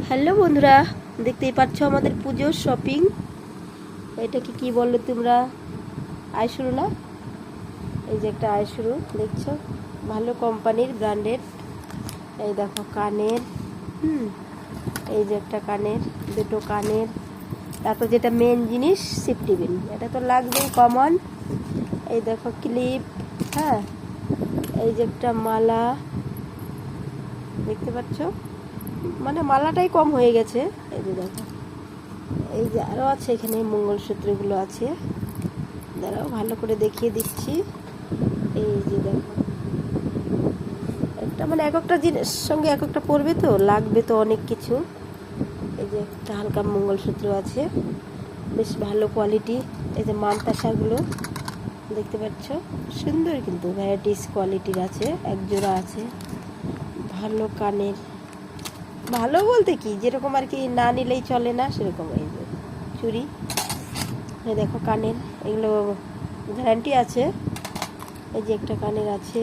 Hello বন্ধুরা, দেখতেই পাচ্ছ আমাদের পুজোর শপিং। এটাকে কি বলল তোমরা? আইশুরু না এই যে একটা আইশুরু দেখছ? ভালো কোম্পানির ব্র্যান্ডেড এই দেখো কানের, হুম, এই যে একটা কানের, দুটো কানের। তারপর যেটা মেন জিনিস সিফটি বিন এটা তো লাগবেই কমন এই দেখো ক্লিপ হ্যাঁ? এই যে একটা মালা, দেখতে পাচ্ছ? মানে মালাটাই কম হয়ে গেছে। এই যে দেখো। এই যে আরও আছে এখানে, মঙ্গলসূত্রগুলো আছে। দাঁড়াও, ভালো করে দেখিয়ে দিচ্ছি। এই যে দেখো। একটা মানে এক একটা জিনিস, সঙ্গে এক একটা পড়বে তো, লাগবে তো অনেক কিছু। এই যে একটা হালকা মঙ্গলসূত্র আছে। বেশ ভালো কোয়ালিটি এই যে মানতাসাগুলো দেখতে পাচ্ছ? সুন্দর কিন্তু ভ্যারাইটিস কোয়ালিটির আছে এক জোড়া আছে। ভালো কানের ভালো বলতে কি? যেরকম আর কি না নিলেই চলে না, সেরকম এই যে চুড়ি। দেখো কানের, এগুলো গ্যারান্টি আছে। এই যে একটা কানের আছে,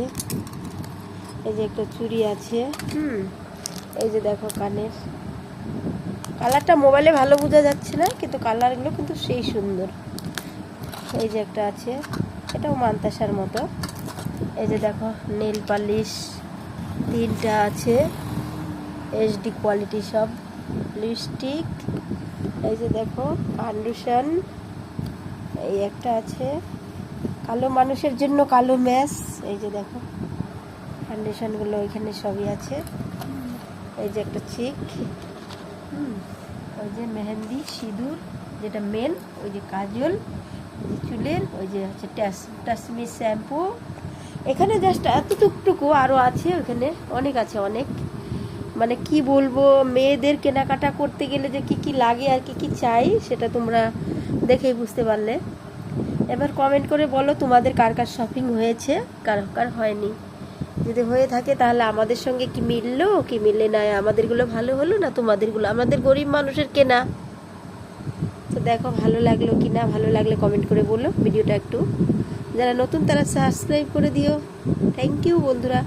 এই যে একটা চুড়ি আছে, হুম, এই যে দেখো কানের। কালারটা মোবাইলে ভালো বোঝা যাচ্ছে না, কিন্তু কালারগুলো কিন্তু সেই সুন্দর। এই যে একটা আছে, এটাও মান্তাসার মতো। এই যে দেখো, নেল পালিশ তিনটা আছে। এইচডি কোয়ালিটি সব লিপস্টিক এই যে দেখো ফাউন্ডেশন এই একটা আছে। কালো মানুষের জন্য কালো ম্যাচ, এই যে দেখো ফাউন্ডেশনগুলো ওইখানে সবই আছে। এই যে একটা চিক ওই যে মেহেন্দি, সিঁদুর, যেটা মেন ওই যে কাজল, চুলের, ওই যে হচ্ছে টাসমি শ্যাম্পু এখানে জাস্ট এতটুকটুকু আরও আছে, ওখানে অনেক আছে অনেক। মানে কি বলব, মেয়েদের কেনাকাটা করতে গেলে যে কি কি লাগে আর কি কি চাই, সেটা তোমরা দেখেই বুঝতে পারলে। এবার কমেন্ট করে বলো তোমাদের কার কার শপিং হয়েছে, কার কার হয়নি। যদি হয়ে থাকে তাহলে আমাদের সঙ্গে কি মিললো, কি মিললে না আমাদেরগুলো ভালো হলো না তোমাদেরগুলো? আমাদের গরিব মানুষের কেনা। তো দেখো ভালো লাগল কি না, ভালো লাগলে কমেন্ট করে বলো। ভিডিওটা একটু যারা নতুন তারা সাবস্ক্রাইব করে দিও। থ্যাংক ইউ বন্ধুরা।